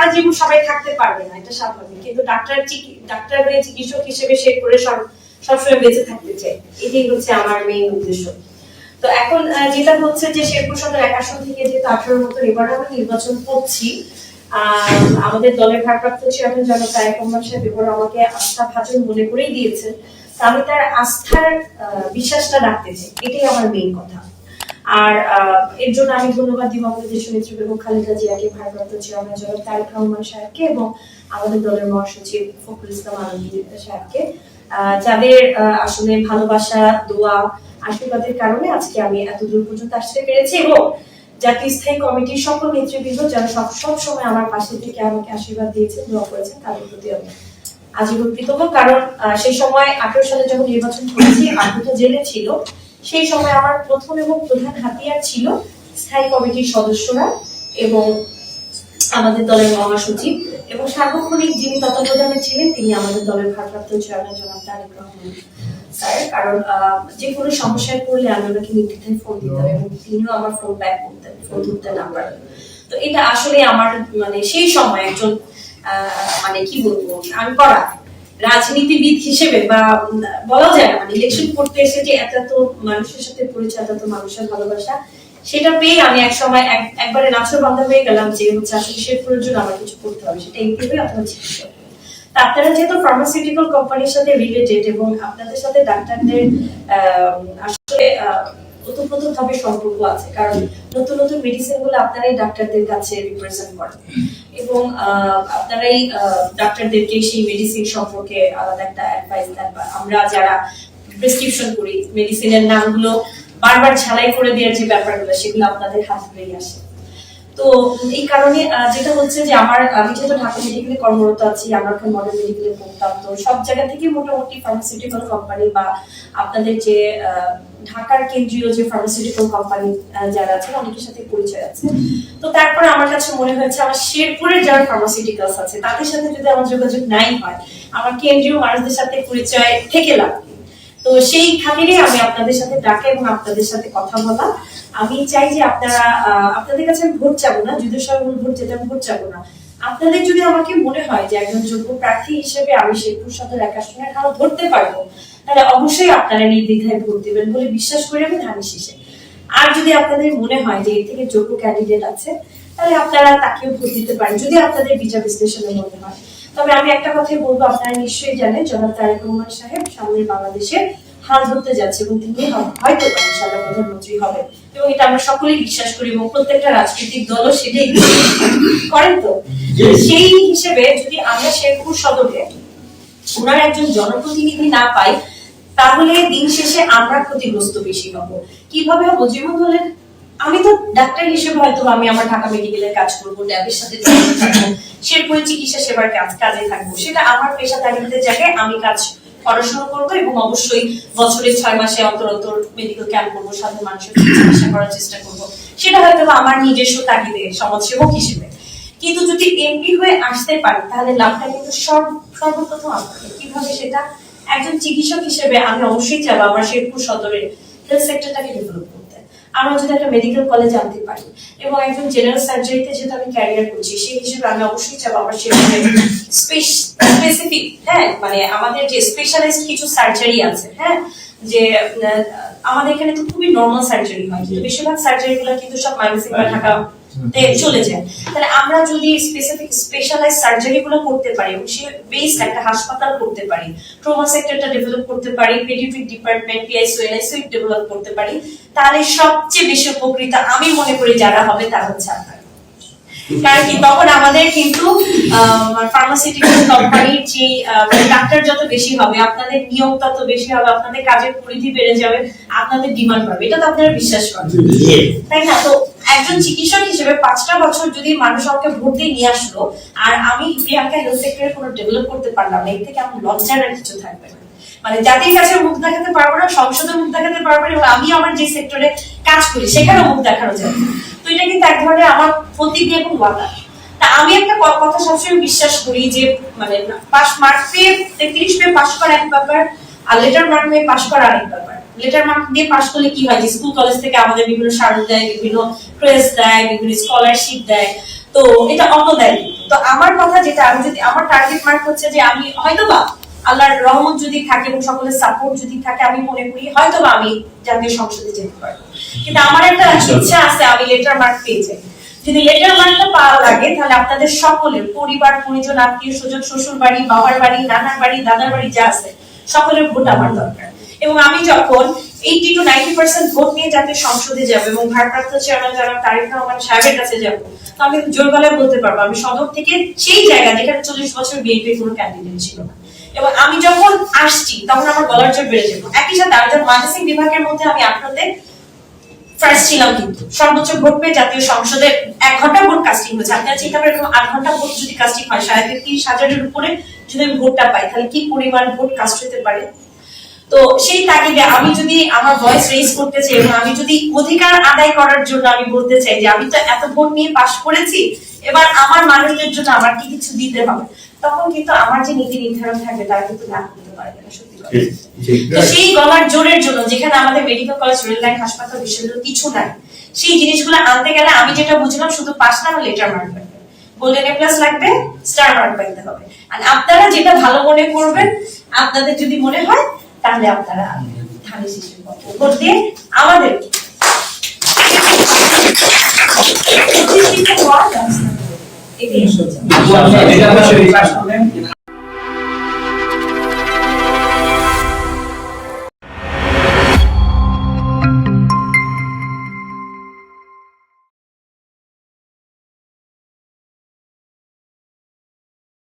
সারা জীবন সবাই থাকতে পারবে না, এটা স্বাভাবিক। কিন্তু ডাক্তার ডাক্তার হয়ে চিকিৎসক হিসেবে সে করে সব, সবসময় বেঁচে থাকতে চাই এটাই হচ্ছে আমার মেইন উদ্দেশ্য। তো এখন যেটা হচ্ছে যে শেরপুর সদর এক আসন থেকে যেহেতু আঠারো মতো এবার আমরা নির্বাচন করছি আমাদের দলের ভারপ্রাপ্ত চেয়ারম্যান জনতা তারেক রহমান সাহেব এবার আমাকে আস্থা ভাজন মনে করেই দিয়েছেন। আমি তার আস্থার বিশ্বাসটা রাখতে চাই। এটাই আমার মেইন কথা। আর এর জন্য আমি ধন্যবাদ দিব আমাদের দেশ নেত্রী বেগম খালেদা জিয়াকে, ভারপ্রাপ্ত চেয়ারম্যান জনাব তারেক রহমান সাহেবকে এবং আমাদের দলের মহাসচিব ফখরুল ইসলাম আলমগীর সাহেবকে। যাদের আসলে ভালোবাসা, দোয়া, আশীর্বাদের কারণে আজকে আমি এত দূর পর্যন্ত আসতে পেরেছি এবং জাতীয় স্থায়ী কমিটির সকল নেতৃবৃন্দ যারা সব সব সময় আমার পাশে থেকে আমাকে আশীর্বাদ দিয়েছেন, দোয়া করেছেন, তাদের প্রতি আমি আজীবন কৃতজ্ঞ। কারণ সেই সময় আঠারো সালে যখন নির্বাচন করেছি আঠারোটা জেলে ছিল। সেই সময় আমার প্রথম এবং প্রধান হাতিয়ার ছিল স্থায়ী কমিটির সদস্যরা এবং আমাদের দলের মহাসচিব এবং সার্বক্ষণিক যিনি তত্ত্বাবধানে ছিলেন, তিনি আমাদের দলের ভারপ্রাপ্ত চেয়ারম্যান জনাব তারেক রহমান। স্যার, কারণ যে কোনো সমস্যায় পড়লে আমি ওনাকে নির্দ্বিধায় ফোন দিতাম এবং তিনিও আমার ফোন ব্যাক করতেন ফোন ধরতেন আমার তো এটা আসলে আমার মানে সেই সময় একজন মানে কি বলব, আমি করা রাজনীতিবিদ হিসেবে বা বলা যায় মানে ইলেকশন করতে এসে যে এত মানুষের সাথে পরিচয়, এত মানুষের ভালোবাসা, সেটা পেয়ে আমি এক সময় এক- একবারে নাচর বান্ধব হয়ে গেলাম যে হচ্ছে আসলে সে প্রয়োজন আমার কিছু করতে হবে, সেটা এমপিপি অথবা চিকিৎসক তা আপনারা যেহেতু ফার্মাসিউটিক্যাল কোম্পানির সাথে রিলেটেড এবং আপনাদের সাথে ডাক্তারদের আসলে ওতপ্রোত ভাবে সম্পর্ক আছে কারণ নতুন নতুন আপনারাই ডাক্তারদের কাছে রিপ্রেজেন্ট করেন। এবং আপনারাই ডাক্তারদেরকে সেই মেডিসিন সম্পর্কে আলাদা একটা অ্যাডভাইস দেন বা আমরা যারা প্রেসক্রিপশন করি মেডিসিনের নামগুলো বারবার ঝালাই করে দেওয়ার যে ব্যাপারগুলো সেগুলো আপনাদের হাত ধরেই আসে। তো এই কারণে যেটা হচ্ছে যে আমার, আমি যেহেতু ঢাকা মেডিকেলে কর্মরত আছি আমরা ওখানে মডেল মেডিকেলে পড়তাম তো সব জায়গা থেকে মোটামুটি ফার্মাসিউটিক্যাল কোম্পানি বা আপনাদের যে ঢাকার কেন্দ্রীয় যে ফার্মাসিউটিক্যাল কোম্পানি যারা আছেন, অনেকের সাথে পরিচয় আছে তো তারপরে আমার কাছে মনে হয়েছে, আমার শেরপুরের যারা ফার্মাসিউটিক্যালস আছে, তাদের সাথে যদি আমার যোগাযোগ নাই হয়, আমার কেন্দ্রীয় মানুষদের সাথে পরিচয় থেকে কি? তো সেই খাতিরে আমি আপনাদের সাথে ডাকা এবং আপনাদের সাথে কথা বলা। আমি চাই যে আপনারা আপনাদের কাছে আমি ভোট চাবো না সবাই বলে ভোট যেতে আমি ভোট চাবো না। আপনাদের যদি আমাকে মনে হয় যে একজন যোগ্য প্রার্থী হিসেবে আমি শেরপুর সদর এক আসনের হাল ধরতে পারব, তাহলে অবশ্যই আপনারা নির্দ্বিধায় ভোট দেবেন বলে বিশ্বাস করি আমি ধানি শীষে। আর যদি আপনাদের মনে হয় যে এর থেকে যোগ্য ক্যান্ডিডেট আছে, তাহলে আপনারা তাকেও ভোট দিতে পারেন, যদি আপনাদের বিচার বিশ্লেষণে মনে হয়। তবে আমি একটা কথাই বলব, আপনারা নিশ্চয়ই জানেন, জনাব তারেক রহমান সাহেব সামনের বাংলাদেশে হাল ধরতে যাচ্ছে এবং তিনি হয়তো বা ইনশাআল্লাহ প্রধানমন্ত্রী হবেন। এবং এটা আমরা সকলেই বিশ্বাস করি এবং প্রত্যেকটা রাজনৈতিক দলও সেটাই করেন তো। সেই হিসেবে যদি আমরা শেরপুর সদরে ওনার একজন জনপ্রতিনিধি না পাই, তাহলে দিন শেষে আমরা ক্ষতিগ্রস্ত বেশি হব। কীভাবে হব? যেমন হলেন আমি তো ডাক্তার হিসেবে হয়তো আমি আমার ঢাকা মেডিকেলের কাজ করব সাথে চিকিৎসা সেবার কাজ কাজে থাকব। সেটা আমার পেশাদারিত্বের জায়গায় আমি কাজ পড়াশোনা করব এবং অবশ্যই বছরে ছয় মাসে অন্তর অন্তর মেডিকেল ক্যাম্প করব সাধারণ মানুষের চিকিৎসা করার চেষ্টা করব। সেটা হয়তো আমার নিজস্ব তাগিদে সমাজসেবক হিসেবে। কিন্তু যদি এমপি হয়ে আসতে পারি, তাহলে লাভটা কিন্তু সর্ব সর্বপ্রথম আপনাদের কীভাবে সেটা একজন চিকিৎসক হিসেবে আমি অবশ্যই চাবো আমার শেরপুর সদরের হেলথ সেক্টরটাকে ডেভেলপ করতে। আমরা যদি একটা মেডিকেল কলেজ আনতে পারি। এবং একজন জেনারেল সার্জারিতে যেহেতু আমি ক্যারিয়ার করছি সেই হিসেবে আমি অবশ্যই চাবো আমার সেখানে স্পেসিফিক হ্যাঁ মানে আমাদের যে স্পেশালাইজড কিছু সার্জারি আছে হ্যাঁ যে আমাদের এখানে তো খুবই নর্মাল সার্জারি হয়। কিন্তু বেশিরভাগ সার্জারি গুলো কিন্তু সব মানসিক থাকা ঢাকা চলে যায়। তাহলে আমরা যদি স্পেসিফিক স্পেশালাইজ সার্জারি গুলো করতে পারি এবং সে বেসড একটা হাসপাতাল করতে পারি ট্রমা সেক্টরটা ডেভেলপ করতে পারি ডিপার্টমেন্ট ডেভেলপ করতে পারি তাহলে সবচেয়ে বেশি উপকৃত আমি মনে করি যারা হবে তারা হচ্ছে আপনারা। কারণ কি তখন আমাদের কিন্তু ফার্মাসিউটিক্যাল কোম্পানির যে ডাক্তার যত বেশি হবে আপনাদের নিয়োগ তত বেশি হবে আপনাদের কাজের পরিধি বেড়ে যাবে আপনাদের ডিমান্ড বাড়বে। এটা তো আপনারা বিশ্বাস করেন। তাই না? তো একজন চিকিৎসক হিসেবে পাঁচটা বছর যদি মানুষ আমাকে ভোট দিয়ে নিয়ে আসলো, আর আমি প্রিয়াঙ্কা হেলথ সেক্টরে কোনো ডেভেলপ করতে পারলাম এর থেকে আমার লজ্জার আর কিছু থাকবে না মানে জাতির কাছে মুখ দেখাতে পারব না, সংসদে মুখ দেখাতে পারব না আমি আমার যে সেক্টরে কাজ করি, সেখানেও মুখ দেখানো না। তো এটা কিন্তু এক ধরনের আমার প্রতিজ্ঞা এবং ওয়াদা তা আমি একটা কথা সবসময় বিশ্বাস করি যে মানে পাস মার্ক পেয়ে তেত্রিশ পেয়ে পাস করা এক ব্যাপার আর লেটার মার্ক পেয়ে পাস করা আরেক ব্যাপার। লেটার মার্ক দিয়ে পাস করলে কি হয় যে স্কুল কলেজ থেকে আমাদের বিভিন্ন সারণ দেয় বিভিন্ন প্রেস দেয় বিভিন্ন স্কলারশিপ দেয়। তো এটা অন্য দেয় তো আমার কথা যেটা আমি যদি আমার টার্গেট মার্ক হচ্ছে যে আমি হয়তোবা আল্লাহর রহমত যদি থাকে এবং সকলের সাপোর্ট যদি থাকে আমি মনে করি হয়তো বা আমি জাতীয় সংসদে যেতে পারব। কিন্তু আমার একটা ইচ্ছা আছে আমি লেটার মার্ক পেয়ে যাই। যদি লেটার মার্কটা পাওয়া লাগে তাহলে আপনাদের সকলের পরিবার পরিজন আত্মীয় স্বজন শ্বশুর বাড়ি বাবার বাড়ি নানার বাড়ি দাদার বাড়ি যা আছে সকলের ভোট আমার দরকার। এবং আমি যখন eighty to ninety percent vote নিয়ে জাতীয় সংসদে যাব এবং ভারপ্রাপ্ত চেয়ারম্যান যারা তারিক রহমান সাহেবের কাছে যাব, তো আমি জোর গলায় বলতে পারব, আমি সদর থেকে সেই জায়গা যেখানে চল্লিশ বছর বিএনপির কোনো ক্যান্ডিডেট ছিল না। এবং আমি যখন আসছি, তখন আমার গলার জোর বেড়ে যাব একই সাথে আমি যখন মানসিক বিভাগের মধ্যে আমি আপনাদের ফার্স্ট ছিলাম কিন্তু। সর্বোচ্চ ভোট পেয়ে জাতীয় সংসদে এক ঘণ্টা ভোট কাস্টিং হয়েছে। আপনারা চিন্তা করেন আট ঘণ্টা ভোট যদি কাস্টিং হয়, সাড়ে তিরিশ হাজারের উপরে যদি আমি ভোটটা পাই তাহলে কি পরিমাণ ভোট কাস্ট হতে পারে? তো সেই তাগিদে আমি যদি আমার ভয়েস রেজ করতে চাই এবং আমি যদি অধিকার আদায় করার জন্য আমি বলতে চাই যে আমি তো এত ভোট নিয়ে পাশ করেছি এবার আমার মানুষদের জন্য আমার কি কিছু দিতে হবে? তখন কিন্তু আমার যে নীতি নির্ধারণ থাকবে তারা কিন্তু না করতে পারবে না সত্যি। তো সেই গলার জোরের জন্য যেখানে আমাদের মেডিকেল কলেজ রেল লাইন হাসপাতাল বিশ্ববিদ্যালয় কিছু নাই সেই জিনিসগুলো আনতে গেলে আমি যেটা বুঝলাম শুধু পাস না লেটার মার্ক লাগবে গোল্ডেন এ প্লাস লাগবে স্টার মার্ক পাইতে হবে। আর আপনারা যেটা ভালো মনে করবেন, আপনাদের যদি মনে হয়, তাহলে আপনারা ধানের শিশির ভোট দিয়ে আমাদের এটাই হচ্ছে এটা হচ্ছে